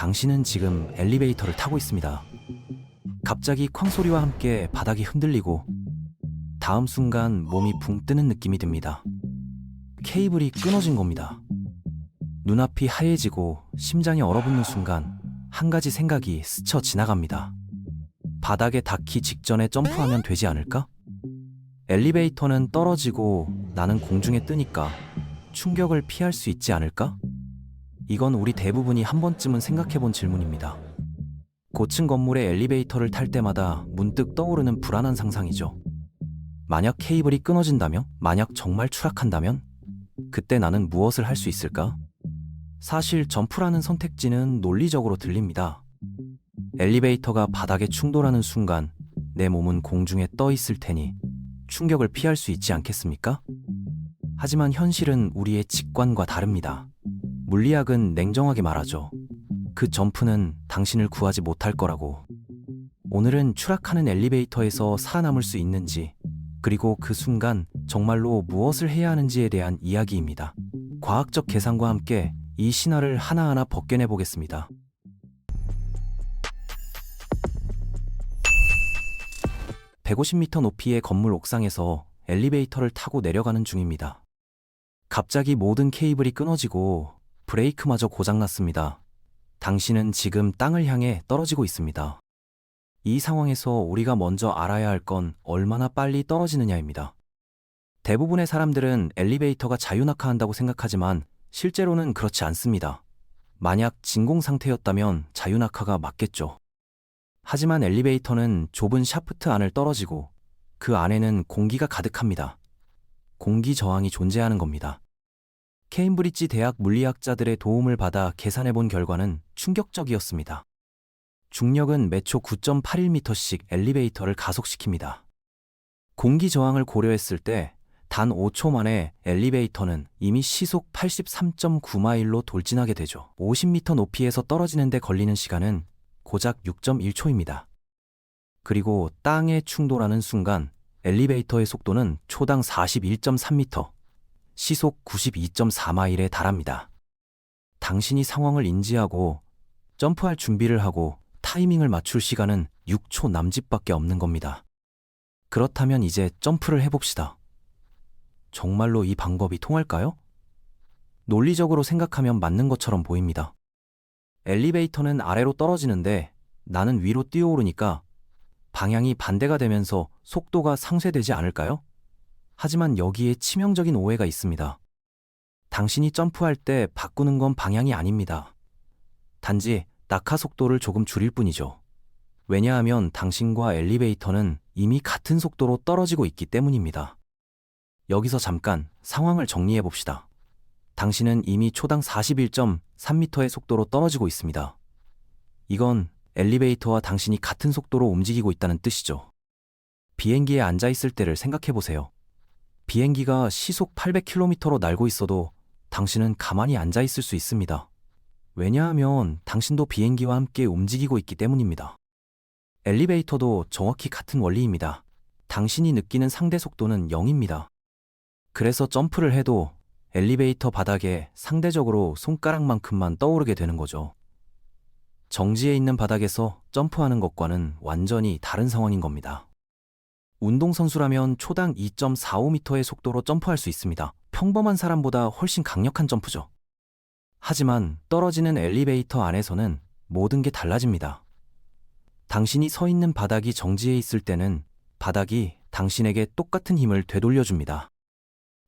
당신은 지금 엘리베이터를 타고 있습니다. 갑자기 쾅 소리와 함께 바닥이 흔들리고 다음 순간 몸이 붕 뜨는 느낌이 듭니다. 케이블이 끊어진 겁니다. 눈앞이 하얘지고 심장이 얼어붙는 순간 한 가지 생각이 스쳐 지나갑니다. 바닥에 닿기 직전에 점프하면 되지 않을까? 엘리베이터는 떨어지고 나는 공중에 뜨니까 충격을 피할 수 있지 않을까? 이건 우리 대부분이 한 번쯤은 생각해 본 질문입니다. 고층 건물의 엘리베이터를 탈 때마다 문득 떠오르는 불안한 상상이죠. 만약 케이블이 끊어진다면? 만약 정말 추락한다면? 그때 나는 무엇을 할 수 있을까? 사실 점프라는 선택지는 논리적으로 들립니다. 엘리베이터가 바닥에 충돌하는 순간 내 몸은 공중에 떠 있을 테니 충격을 피할 수 있지 않겠습니까? 하지만 현실은 우리의 직관과 다릅니다. 물리학은 냉정하게 말하죠. 그 점프는 당신을 구하지 못할 거라고. 오늘은 추락하는 엘리베이터에서 살아남을 수 있는지, 그리고 그 순간 정말로 무엇을 해야 하는지에 대한 이야기입니다. 과학적 계산과 함께 이 신화를 하나하나 벗겨내 보겠습니다. (150m) 높이의 건물 옥상에서 엘리베이터를 타고 내려가는 중입니다. 갑자기 모든 케이블이 끊어지고 브레이크마저 고장났습니다. 당신은 지금 땅을 향해 떨어지고 있습니다. 이 상황에서 우리가 먼저 알아야 할 건 얼마나 빨리 떨어지느냐입니다. 대부분의 사람들은 엘리베이터가 자유낙하한다고 생각하지만 실제로는 그렇지 않습니다. 만약 진공 상태였다면 자유낙하가 맞겠죠. 하지만 엘리베이터는 좁은 샤프트 안을 떨어지고 그 안에는 공기가 가득합니다. 공기 저항이 존재하는 겁니다. 케임브리지 대학 물리학자들의 도움을 받아 계산해 본 결과는 충격적이었습니다. 중력은 매초 9.81m씩 엘리베이터를 가속시킵니다. 공기 저항을 고려했을 때 단 5초 만에 엘리베이터는 이미 시속 83.9마일로 돌진하게 되죠. 50m 높이에서 떨어지는데 걸리는 시간은 고작 6.1초입니다. 그리고 땅에 충돌하는 순간 엘리베이터의 속도는 초당 41.3m, 시속 92.4마일에 달합니다. 당신이 상황을 인지하고 점프할 준비를 하고 타이밍을 맞출 시간은 6초 남짓밖에 없는 겁니다. 그렇다면 이제 점프를 해봅시다. 정말로 이 방법이 통할까요? 논리적으로 생각하면 맞는 것처럼 보입니다. 엘리베이터는 아래로 떨어지는데 나는 위로 뛰어오르니까 방향이 반대가 되면서 속도가 상쇄되지 않을까요? 하지만 여기에 치명적인 오해가 있습니다. 당신이 점프할 때 바꾸는 건 방향이 아닙니다. 단지 낙하 속도를 조금 줄일 뿐이죠. 왜냐하면 당신과 엘리베이터는 이미 같은 속도로 떨어지고 있기 때문입니다. 여기서 잠깐 상황을 정리해 봅시다. 당신은 이미 초당 41.3m의 속도로 떨어지고 있습니다. 이건 엘리베이터와 당신이 같은 속도로 움직이고 있다는 뜻이죠. 비행기에 앉아 있을 때를 생각해 보세요. 비행기가 시속 800km로 날고 있어도 당신은 가만히 앉아 있을 수 있습니다. 왜냐하면 당신도 비행기와 함께 움직이고 있기 때문입니다. 엘리베이터도 정확히 같은 원리입니다. 당신이 느끼는 상대 속도는 0입니다. 그래서 점프를 해도 엘리베이터 바닥에 상대적으로 손가락만큼만 떠오르게 되는 거죠. 정지해 있는 바닥에서 점프하는 것과는 완전히 다른 상황인 겁니다. 운동선수라면 초당 2.45m의 속도로 점프할 수 있습니다. 평범한 사람보다 훨씬 강력한 점프죠. 하지만 떨어지는 엘리베이터 안에서는 모든 게 달라집니다. 당신이 서 있는 바닥이 정지해 있을 때는 바닥이 당신에게 똑같은 힘을 되돌려줍니다.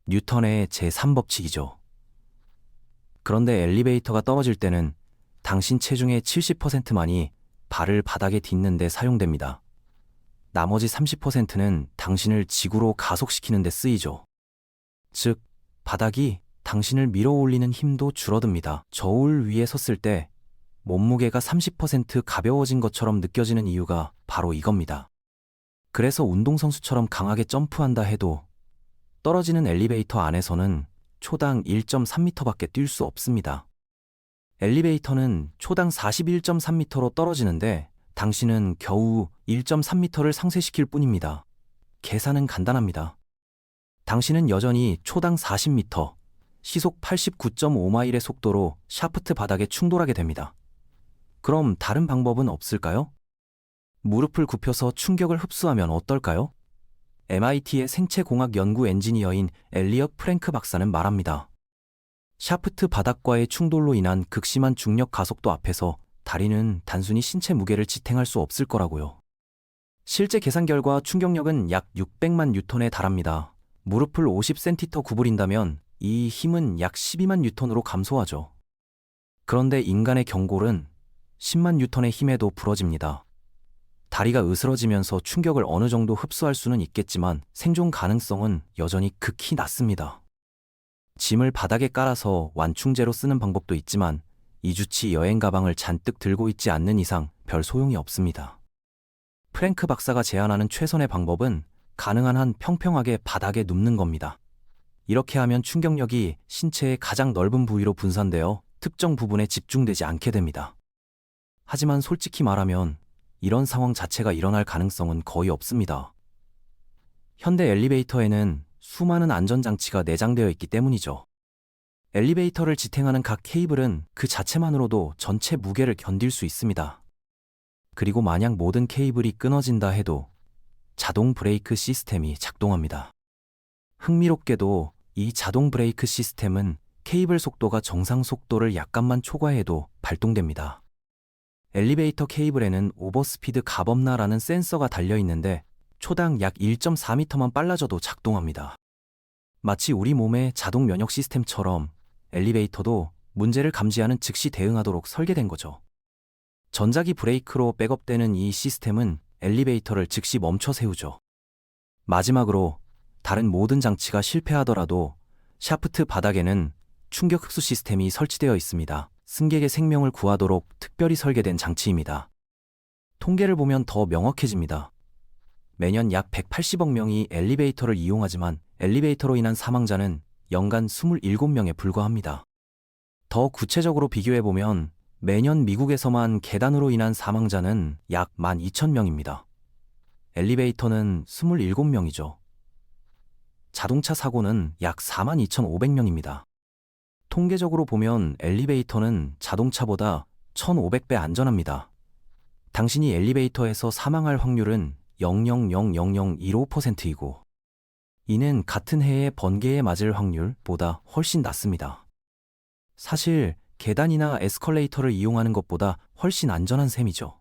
뉴턴의 제3법칙이죠. 그런데 엘리베이터가 떨어질 때는 당신 체중의 70%만이 발을 바닥에 딛는데 사용됩니다. 나머지 30%는 당신을 지구로 가속시키는 데 쓰이죠. 즉, 바닥이 당신을 밀어 올리는 힘도 줄어듭니다. 저울 위에 섰을 때 몸무게가 30% 가벼워진 것처럼 느껴지는 이유가 바로 이겁니다. 그래서 운동선수처럼 강하게 점프한다 해도 떨어지는 엘리베이터 안에서는 초당 1.3m밖에 뛸 수 없습니다. 엘리베이터는 초당 41.3m로 떨어지는데 당신은 겨우 1.3m를 상쇄시킬 뿐입니다. 계산은 간단합니다. 당신은 여전히 초당 40m, 시속 89.5마일의 속도로 샤프트 바닥에 충돌하게 됩니다. 그럼 다른 방법은 없을까요? 무릎을 굽혀서 충격을 흡수하면 어떨까요? MIT의 생체공학 연구 엔지니어인 엘리엇 프랭크 박사는 말합니다. 샤프트 바닥과의 충돌로 인한 극심한 중력 가속도 앞에서 다리는 단순히 신체 무게를 지탱할 수 없을 거라고요. 실제 계산 결과 충격력은 약 600만 뉴턴에 달합니다. 무릎을 50cm 구부린다면 이 힘은 약 12만 뉴턴으로 감소하죠. 그런데 인간의 경골은 10만 뉴턴의 힘에도 부러집니다. 다리가 으스러지면서 충격을 어느 정도 흡수할 수는 있겠지만 생존 가능성은 여전히 극히 낮습니다. 짐을 바닥에 깔아서 완충제로 쓰는 방법도 있지만 이주치 여행 가방을 잔뜩 들고 있지 않는 이상 별 소용이 없습니다. 프랭크 박사가 제안하는 최선의 방법은 가능한 한 평평하게 바닥에 눕는 겁니다. 이렇게 하면 충격력이 신체의 가장 넓은 부위로 분산되어 특정 부분에 집중되지 않게 됩니다. 하지만 솔직히 말하면 이런 상황 자체가 일어날 가능성은 거의 없습니다. 현대 엘리베이터에는 수많은 안전장치가 내장되어 있기 때문이죠. 엘리베이터를 지탱하는 각 케이블은 그 자체만으로도 전체 무게를 견딜 수 있습니다. 그리고 만약 모든 케이블이 끊어진다 해도 자동 브레이크 시스템이 작동합니다. 흥미롭게도 이 자동 브레이크 시스템은 케이블 속도가 정상 속도를 약간만 초과해도 발동됩니다. 엘리베이터 케이블에는 오버스피드 갑없나라는 센서가 달려 있는데 초당 약 1.4m만 빨라져도 작동합니다. 마치 우리 몸의 자동 면역 시스템처럼 엘리베이터도 문제를 감지하는 즉시 대응하도록 설계된 거죠. 전자기 브레이크로 백업되는 이 시스템은 엘리베이터를 즉시 멈춰 세우죠. 마지막으로 다른 모든 장치가 실패하더라도 샤프트 바닥에는 충격 흡수 시스템이 설치되어 있습니다. 승객의 생명을 구하도록 특별히 설계된 장치입니다. 통계를 보면 더 명확해집니다. 매년 약 180억 명이 엘리베이터를 이용하지만 엘리베이터로 인한 사망자는 연간 27명에 불과합니다. 더 구체적으로 비교해보면 매년 미국에서만 계단으로 인한 사망자는 약 12,000명입니다. 엘리베이터는 27명이죠. 자동차 사고는 약 42,500명입니다. 통계적으로 보면 엘리베이터는 자동차보다 1,500배 안전합니다. 당신이 엘리베이터에서 사망할 확률은 0.00015%이고 이는 같은 해에 번개에 맞을 확률보다 훨씬 낮습니다. 사실 계단이나 에스컬레이터를 이용하는 것보다 훨씬 안전한 셈이죠.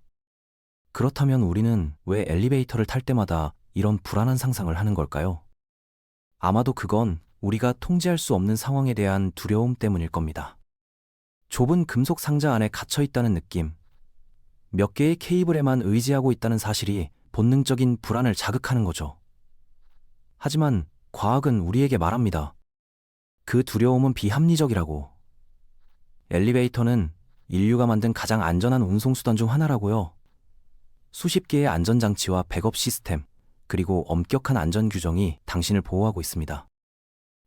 그렇다면 우리는 왜 엘리베이터를 탈 때마다 이런 불안한 상상을 하는 걸까요? 아마도 그건 우리가 통제할 수 없는 상황에 대한 두려움 때문일 겁니다. 좁은 금속 상자 안에 갇혀 있다는 느낌, 몇 개의 케이블에만 의지하고 있다는 사실이 본능적인 불안을 자극하는 거죠. 하지만 과학은 우리에게 말합니다. 그 두려움은 비합리적이라고. 엘리베이터는 인류가 만든 가장 안전한 운송수단 중 하나라고요. 수십 개의 안전장치와 백업 시스템, 그리고 엄격한 안전 규정이 당신을 보호하고 있습니다.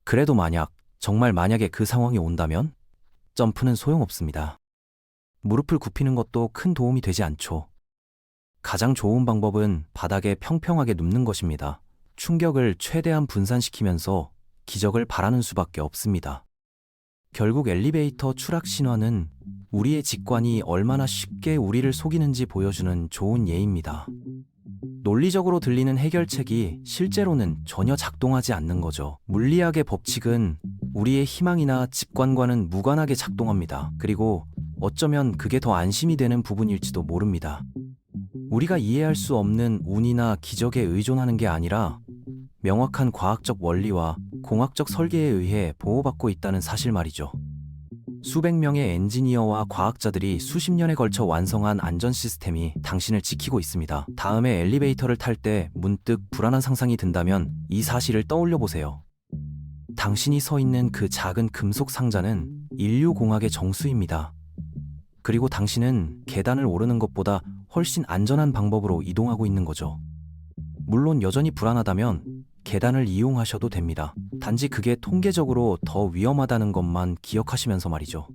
그래도 만약, 정말 만약에 그 상황이 온다면 점프는 소용없습니다. 무릎을 굽히는 것도 큰 도움이 되지 않죠. 가장 좋은 방법은 바닥에 평평하게 눕는 것입니다. 충격을 최대한 분산시키면서 기적을 바라는 수밖에 없습니다. 결국 엘리베이터 추락 신화는 우리의 직관이 얼마나 쉽게 우리를 속이는지 보여주는 좋은 예입니다. 논리적으로 들리는 해결책이 실제로는 전혀 작동하지 않는 거죠. 물리학의 법칙은 우리의 희망이나 직관과는 무관하게 작동합니다. 그리고 어쩌면 그게 더 안심이 되는 부분일지도 모릅니다. 우리가 이해할 수 없는 운이나 기적에 의존하는 게 아니라 명확한 과학적 원리와 공학적 설계에 의해 보호받고 있다는 사실 말이죠. 수백 명의 엔지니어와 과학자들이 수십 년에 걸쳐 완성한 안전 시스템이 당신을 지키고 있습니다. 다음에 엘리베이터를 탈 때 문득 불안한 상상이 든다면 이 사실을 떠올려 보세요. 당신이 서 있는 그 작은 금속 상자는 인류 공학의 정수입니다. 그리고 당신은 계단을 오르는 것보다 훨씬 안전한 방법으로 이동하고 있는 거죠. 물론 여전히 불안하다면 계단을 이용하셔도 됩니다. 단지 그게 통계적으로 더 위험하다는 것만 기억하시면서 말이죠.